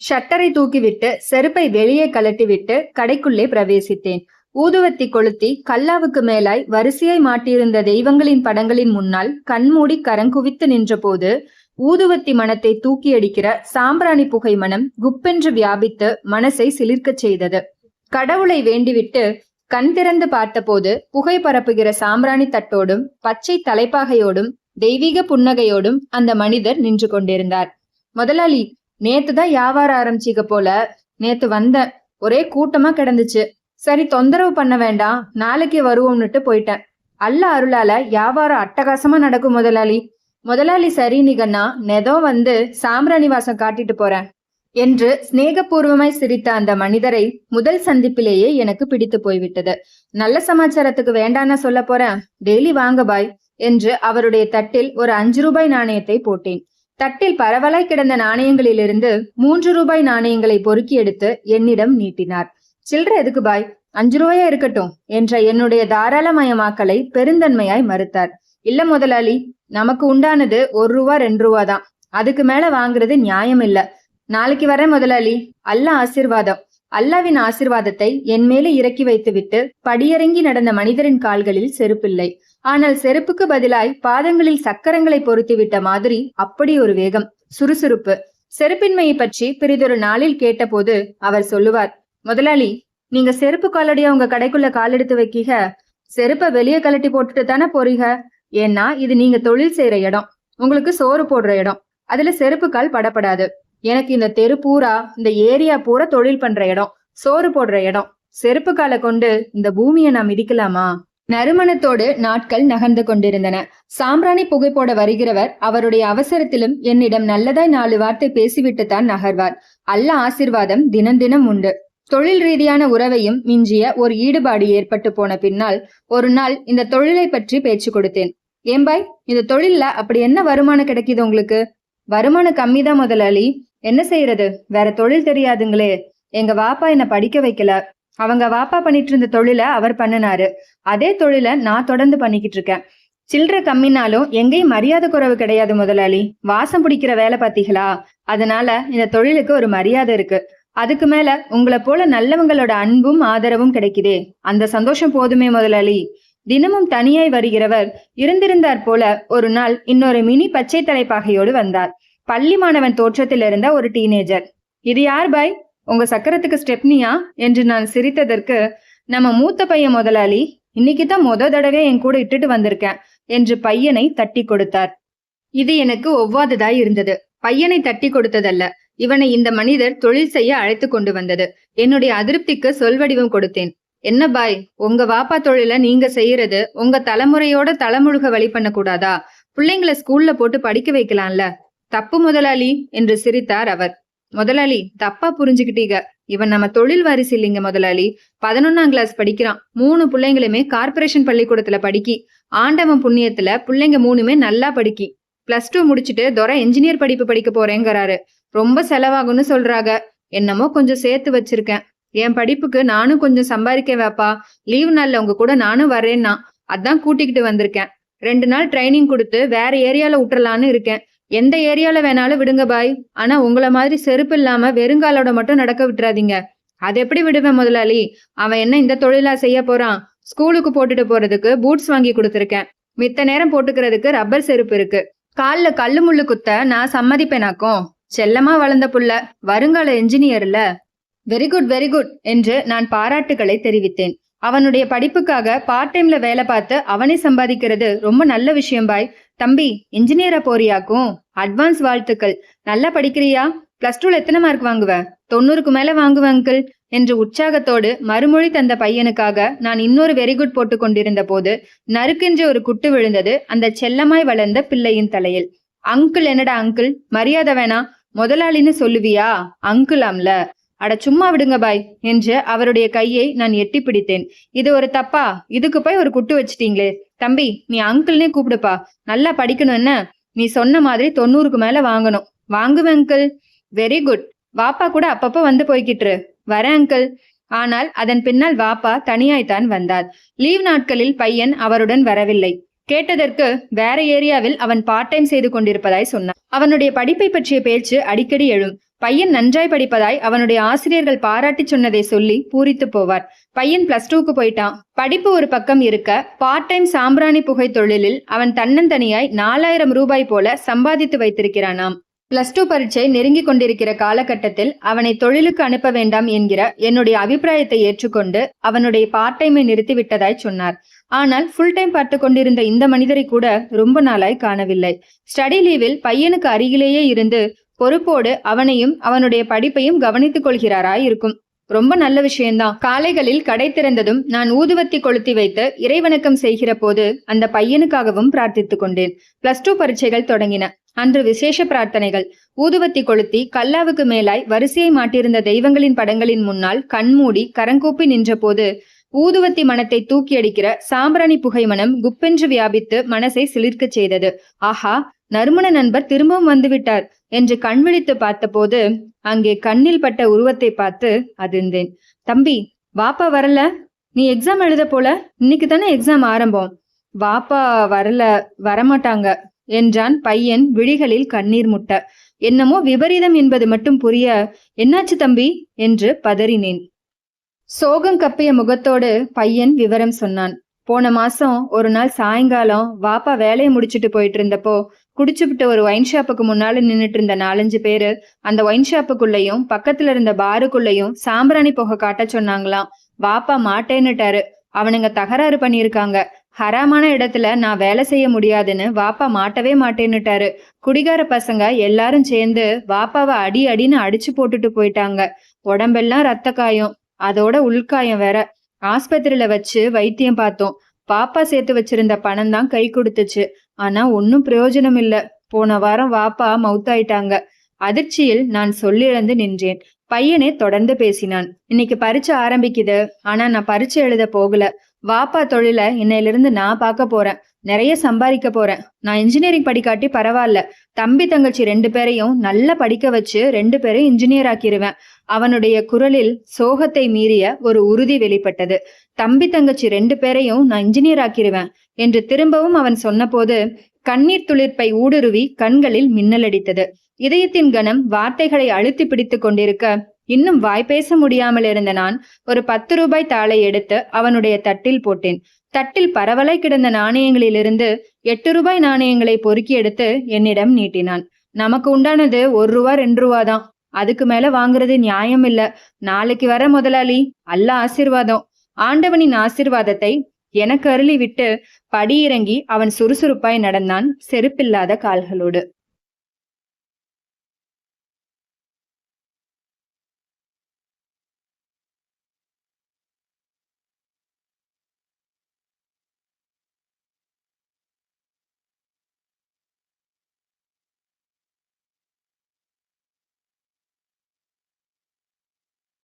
ஷட்டரை தூக்கிவிட்டு செருப்பை வெளியே கழட்டிவிட்டு கடைக்குள்ளே பிரவேசித்தேன். ஊதுவத்தி கொளுத்தி கல்லாவுக்கு மேலாய் வரிசையாய் மாட்டியிருந்த தெய்வங்களின் படங்களின் முன்னால் கண்மூடி கரங்குவித்து நின்றபோது ஊதுவத்தி மனத்தை தூக்கியடிக்கிற சாம்பிராணி புகை மனம் குப்பென்று வியாபித்து மனசை சிலிர்க்கச் செய்தது. கடவுளை வேண்டிவிட்டு கண் திறந்து பார்த்தபோது புகை பரப்புகிற சாம்பிராணி தட்டோடும் பச்சை தலைப்பாகையோடும் தெய்வீக புன்னகையோடும் அந்த மனிதர் நின்று கொண்டிருந்தார். முதலாளி நேத்து தான் வியாபாரம் ஆரம்பிச்சிக்க போல. நேத்து வந்தேன் ஒரே கூட்டமா கிடந்துச்சு. சரி தொந்தரவு பண்ண வேண்டாம். நாளைக்கு வருவோம்னுட்டு போயிட்டேன். அல்ல அருளால வியாபாரம் அட்டகாசமா நடக்கும் முதலாளி. முதலாளி சரி நிகன்னா நெதோ வந்து சாம்ராணிவாசம் காட்டிட்டு போறேன் என்று சிநேகபூர்வமாய் சிரித்த அந்த மனிதரை முதல் சந்திப்பிலேயே எனக்கு பிடித்து போய்விட்டது. நல்ல சமாச்சாரத்துக்கு வேண்டான்னு சொல்ல போறேன். டெய்லி வாங்க பாய் என்று அவருடைய தட்டில் ஒரு அஞ்சு ரூபாய் நாணயத்தை போட்டேன். தட்டில் பரவலாய் கிடந்த நாணயங்களிலிருந்து மூன்று ரூபாய் நாணயங்களை பொறுக்கி எடுத்து என்னிடம் நீட்டினார். சில்லற எதுக்கு பாய்? அஞ்சு ரூபாயா இருக்கட்டும் என்ற என்னுடைய தாராளமயமாக்கலை பெருந்தன்மையாய் மறுத்தார். இல்ல முதலாளி நமக்கு உண்டானது ஒரு ரூபா ரெண்டு ரூபா தான். அதுக்கு மேல வாங்குறது நியாயம் இல்ல. நாளைக்கு வரேன் முதலாளி. அல்ல ஆசிர்வாதம். அல்லாவின் ஆசிர்வாதத்தை என் மேலே இறக்கி வைத்துவிட்டு படியிறங்கி நடந்த மனிதரின் கால்களில் செருப்பில்லை. ஆனால் செருப்புக்கு பதிலாய் பாதங்களில் சக்கரங்களை பொருத்திவிட்ட மாதிரி அப்படி ஒரு வேகம் சுறுசுறுப்பு. செருப்பின்மையை பற்றி பிறிதொரு நாளில் கேட்டபோது அவர் சொல்லுவார் முதலாளி நீங்க செருப்பு காலடியா உங்க கடைக்குள்ள கால் எடுத்து வைக்கீக? செருப்பை வெளியே கழட்டி போட்டுட்டு தானே போறீங்க ஏன்னா இது நீங்க தொழில் செய்யற இடம். உங்களுக்கு சோறு போடுற இடம். அதுல செருப்பு கால் படப்படாது. எனக்கு இந்த தெரு பூரா இந்த ஏரியா பூரா தொழில் பண்ற இடம். சோறு போடுற இடம். செருப்பு காலை கொண்டு இந்த பூமியை நான் மிதிக்கலாமா நறுமணத்தோடு நாட்கள் நகர்ந்து கொண்டிருந்தன. சாம்பிராணி புகைப்போட வருகிறவர் அவருடைய அவசரத்திலும் என்னிடம் நல்லதாய் நாலு வார்த்தை பேசிவிட்டு தான் நகர்வார். அல்ல ஆசிர்வாதம் தினம் தினம் உண்டு. தொழில் ரீதியான உறவையும் மிஞ்சிய ஒரு ஈடுபாடு ஏற்பட்டு போன பின்னால் ஒரு நாள் இந்த தொழிலை பற்றி பேச்சு கொடுத்தேன். ஏம்பாய் இந்த தொழில்ல அப்படி என்ன வருமானம் கிடைக்குது உங்களுக்கு? வருமானம் கம்மிதான் முதலாளி. என்ன செய்யறது? வேற தொழில் தெரியாதுங்களே. எங்க வாப்பா என்ன படிக்க வைக்கல. அவங்க வாப்பா பண்ணிட்டு இருந்த தொழிலை அவர் பண்ணினாரு. அதே தொழிலை நான் தொடர்ந்து பண்ணிக்கிட்டு இருக்கேன். சில்லற கம்மினாலும் எங்கேயும் மரியாதை குறைவு கிடையாது முதலாளி. வாசம் பிடிக்கிற வேலை பார்த்தீங்களா? அதனால இந்த தொழிலுக்கு ஒரு மரியாதை இருக்கு. அதுக்கு மேல உங்களை போல நல்லவங்களோட அன்பும் ஆதரவும் கிடைக்குதே. அந்த சந்தோஷம் போதுமே முதலாளி. தினமும் தனியாய் வருகிறவர் இருந்திருந்தார் போல ஒரு நாள் இன்னொரு மினி பச்சை தலைப்பாகையோடு வந்தார். பள்ளி மாணவன் தோற்றத்தில் இருந்த ஒரு டீனேஜர். இது யார் பாய்? உங்க சக்கரத்துக்கு ஸ்டெப்னியா என்று நான் சிரித்ததற்கு நம்ம மூத்த பையன் முதலாளி இன்னைக்கு தான் முத தடவை என் கூட இட்டுட்டு வந்திருக்கேன் என்று பையனை தட்டி கொடுத்தார். இது எனக்கு ஒவ்வாததாய் இருந்தது. பையனை தட்டி கொடுத்ததல்ல. இவனை இந்த மனிதர் தொழில் செய்ய அழைத்து கொண்டு வந்தது. என்னுடைய அதிருப்திக்கு சொல்வடிவம் கொடுத்தேன். என்ன பாய் உங்க வாப்பா தொழில நீங்க செய்யறது உங்க தலைமுறையோட தலைமுழுக வழி பண்ண கூடாதா பிள்ளைங்களை ஸ்கூல்ல போட்டு படிக்க வைக்கலாம்ல? தப்பு முதலாளி என்று சிரித்தார் அவர். முதலாளி தப்பா புரிஞ்சுக்கிட்டீங்க. இவன் நம்ம தொழில் வாரிசு இல்லைங்க முதலாளி. பதினொன்னாம் கிளாஸ் படிக்கிறான். மூணு பிள்ளைங்களுமே கார்ப்பரேஷன் பள்ளிக்கூடத்துல படிக்கி. ஆண்டவன் புண்ணியத்துல பிள்ளைங்க மூணுமே நல்லா படிக்கி. பிளஸ் டூ முடிச்சுட்டு துரை என்ஜினியர் படிப்பு படிக்க போறேங்கிறாரு. ரொம்ப செலவாகும்னு சொல்றாங்க. என்னமோ கொஞ்சம் சேர்த்து வச்சிருக்கேன். என் படிப்புக்கு நானும் கொஞ்சம் சம்பாதிக்க வேப்பா லீவ் நாள்ல உங்க கூட நானும் வரேன்னா அதான் கூட்டிக்கிட்டு வந்திருக்கேன். ரெண்டு நாள் ட்ரைனிங் கொடுத்து வேற ஏரியால விட்டுறலான்னு இருக்கேன். எந்த ஏரியால வேணாலும் விடுங்க பாய். ஆனா உங்கள மாதிரி செருப்பு இல்லாம வெறுங்காலோட மட்டும் நடக்க விட்டுறாதீங்க. அது எப்படி விடுவேன் முதலாளி? அவன் என்ன இந்த தொழிலா செய்ய போறான்? ஸ்கூலுக்கு போட்டுட்டு போறதுக்கு பூட்ஸ் வாங்கி கொடுத்துருக்கேன். மித்த நேரம் போட்டுக்கிறதுக்கு ரப்பர் செருப்பு இருக்கு. கால்ல கல்லு முள்ளு குத்த நான் சம்மதிப்பேனாக்கும் செல்லமா வளர்ந்த புள்ள. வருங்கால என்ஜினியர்ல வெரி குட் வெரி குட் என்று நான் பாராட்டுகளை தெரிவித்தேன். அவனுடைய படிப்புக்காக பார்ட் டைம்ல வேலை பார்த்து அவனே சம்பாதிக்கிறது ரொம்ப நல்ல விஷயம் பாய். தம்பி இன்ஜினியரா போறியாக்கும். அட்வான்ஸ் வாழ்த்துக்கள். நல்லா படிக்கிறியா? பிளஸ் டூல எத்தனை மார்க் வாங்குவ? தொண்ணூறுக்கு மேல வாங்குவ அங்கிள் என்று உற்சாகத்தோடு மறுமொழி தந்த பையனுக்காக நான் இன்னொரு வெரி குட் போட்டு கொண்டிருந்த போது நறுக்கென்று ஒரு குட்டு விழுந்தது அந்த செல்லமாய் வளர்ந்த பிள்ளையின் தலையில். அங்கிள் என்னடா அங்கிள் மரியாதை வேணா. முதலாளின்னு சொல்லுவியா? அங்கிளாம்ல அட சும்மா விடுங்க பாய் என்று அவருடைய கையை நான் எட்டி பிடித்தேன். இது ஒரு தப்பா? இதுக்கு போய் ஒரு குட்டு வச்சிட்டீங்களே. தம்பி நீ அங்கிள்னே கூப்பிடுப்பா. நல்லா படிக்கணும் என்ன? நீ சொன்ன மாதிரி தொண்ணூறுக்கு மேல வாங்கணும். வாங்குவ அங்கிள். வெரி குட் வாப்பா கூட அப்பப்போ வந்து போய்கிட்டு வரேன் அங்கிள். ஆனால் அதன் பின்னால் வாப்பா தனியாய்த்தான் வந்தார். லீவ் நாட்களில் பையன் அவருடன் வரவில்லை. கேட்டதற்கு வேற ஏரியாவில் அவன் பார்ட் டைம் செய்து கொண்டிருப்பதாய் சொன்னான். அவனுடைய படிப்பை பற்றிய பேச்சு அடிக்கடி எழும். பையன் நன்றாய் படிப்பதாய் அவனுடைய ஆசிரியர்கள் பாராட்டி சொன்னதை சொல்லி பூரித்து போவார். பையன் பிளஸ் டூக்கு போயிட்டான். படிப்பு ஒரு பக்கம் இருக்க பார்ட் டைம் சாம்பிராணி புகை தொழிலில் அவன் தன்னந்தனியாய் நாலாயிரம் ரூபாய் போல சம்பாதித்து வைத்திருக்கிறானாம். பிளஸ் டூ பரீட்சை நெருங்கி கொண்டிருக்கிற காலகட்டத்தில் அவனை தொழிலுக்கு அனுப்ப வேண்டாம் என்கிற என்னுடைய அபிப்பிராயத்தை ஏற்றுக்கொண்டு அவனுடைய பார்ட் டைமை நிறுத்திவிட்டதாய் சொன்னார். ஆனால் ஃபுல் டைம் பார்த்து கொண்டிருந்த இந்த மனிதரை கூட ரொம்ப நாளாய் காணவில்லை. ஸ்டடி லீவில் பையனுக்கு அருகிலேயே இருந்து பொறுப்போடு அவனையும் அவனுடைய படிப்பையும் கவனித்துக் கொள்கிறாராய் இருக்கும் ரொம்ப நல்ல விஷயம்தான் காலைகளில் கடை திறந்ததும் நான் ஊதுவத்தி கொளுத்தி வைத்து இறைவணக்கம் செய்கிற போது அந்த பையனுக்காகவும் பிரார்த்தித்துக் கொண்டேன். பிளஸ் டூ பரீட்சைகள் தொடங்கின. அன்று விசேஷ பிரார்த்தனைகள். ஊதுவத்தி கொளுத்தி கல்லாவுக்கு மேலாய் வரிசையை மாட்டியிருந்த தெய்வங்களின் படங்களின் முன்னால் கண்மூடி கரங்கூப்பி நின்றபோது ஊதுவத்தி மனத்தை தூக்கியடிக்கிற சாம்பிராணி புகை மனம் குப்பென்று வியாபித்து மனசை சிலிர்க்கச் செய்தது. ஆஹா நறுமண நண்பர் திரும்பவும் வந்துவிட்டார் என்று கண்விழித்து பார்த்தபோது அங்கே கண்ணில் பட்ட உருவத்தை பார்த்து அதிர்ந்தேன். தம்பி வாப்பா வரல. நீ எக்ஸாம் எழுத போல. இன்னைக்கு தானே எக்ஸாம் ஆரம்பம். வாப்பா வரல வரமாட்டாங்க என்றான் பையன் விழிகளில் கண்ணீர் முட்ட. என்னமோ விபரீதம் என்பது மட்டும் புரிய. என்னாச்சு தம்பி? என்று பதறினேன். சோகம் கப்பிய முகத்தோடு பையன் விவரம் சொன்னான். போன மாசம் ஒரு நாள் சாயங்காலம் வாப்பா வேலையை முடிச்சிட்டு போயிட்டு இருந்தப்போ குடிச்சுவிட்டு ஒரு ஒயின் ஷாப்புக்கு முன்னால நின்னுட்டு இருந்த நாலஞ்சு பேரு அந்த ஒயின் ஷாப்புக்குள்ளேயும் பக்கத்துல இருந்த பாருக்குள்ளேயும் சாம்பிராணி போக காட்ட சொன்னாங்களாம். வாப்பா மாட்டேன்னுட்டாரு. அவனுங்க தகராறு பண்ணியிருக்காங்க. ஹராமான இடத்துல நான் வேலை செய்ய முடியாதுன்னு வாப்பா மாட்டவே மாட்டேன்னுட்டாரு. குடிகார பசங்க எல்லாரும் சேர்ந்து வாப்பாவை அடி அடின்னு அடிச்சு போட்டுட்டு போயிட்டாங்க. உடம்பெல்லாம் ரத்த காயம் அதோட உள்காயம் வேற. ஆஸ்பத்திரியில வச்சு வைத்தியம் பார்த்தோம். பாப்பா சேர்த்து வச்சிருந்த பணம் தான் கை கொடுத்துச்சு. ஆனா ஒன்னும் பிரயோஜனம் இல்ல. போன வாரம் வாப்பா மவுத்தாயிட்டாங்க அதிர்ச்சியில் நான் சொல்லிழந்து நின்றேன். பையனே தொடர்ந்து பேசினான். இன்னைக்கு பரீட்சை ஆரம்பிக்குது. ஆனா நான் பரீட்சை எழுத போகல. வாப்பா தொழில இன்னையிலிருந்து நான் பார்க்க போறேன். நிறைய சம்பாதிக்க போறேன். நான் இன்ஜினியரிங் படிக்காட்டி பரவாயில்ல. தம்பி தங்கச்சி ரெண்டு பேரையும் நல்லா படிக்க வச்சு ரெண்டு பேரையும் இன்ஜினியர் ஆக்கிருவேன். அவனுடைய குரலில் சோகத்தை மீறிய ஒரு உறுதி வெளிப்பட்டது. தம்பி தங்கச்சி ரெண்டு பேரையும் நான் இன்ஜினியர் ஆக்கிருவேன் என்று திரும்பவும் அவன் சொன்னபோது கண்ணீர் துளிர்ப்பை ஊடுருவி கண்களில் மின்னலடித்தது. இதயத்தின் கணம் வார்த்தைகளை அழுத்தி பிடித்து கொண்டிருக்க இன்னும் வாய் பேச முடியாமல் இருந்த நான் ஒரு பத்து ரூபாய் தாளை எடுத்து அவனுடைய தட்டில் போட்டேன். தட்டில் பரவலாய் கிடந்த நாணயங்களிலிருந்து எட்டு ரூபாய் நாணயங்களை பொறுக்கி எடுத்து என்னிடம் நீட்டினான். நமக்கு உண்டானது ஒரு ரூபா ரெண்டு ரூபா தான். அதுக்கு மேல வாங்குறது நியாயம் இல்ல. நாளைக்கு வர முதலாளி அல்ல ஆசிர்வாதம். ஆண்டவனின் ஆசிர்வாதத்தை எனக்கு அருளி விட்டு படியிறங்கி அவன் சுறுசுறுப்பாய் நடந்தான் செருப்பில்லாத கால்களோடு.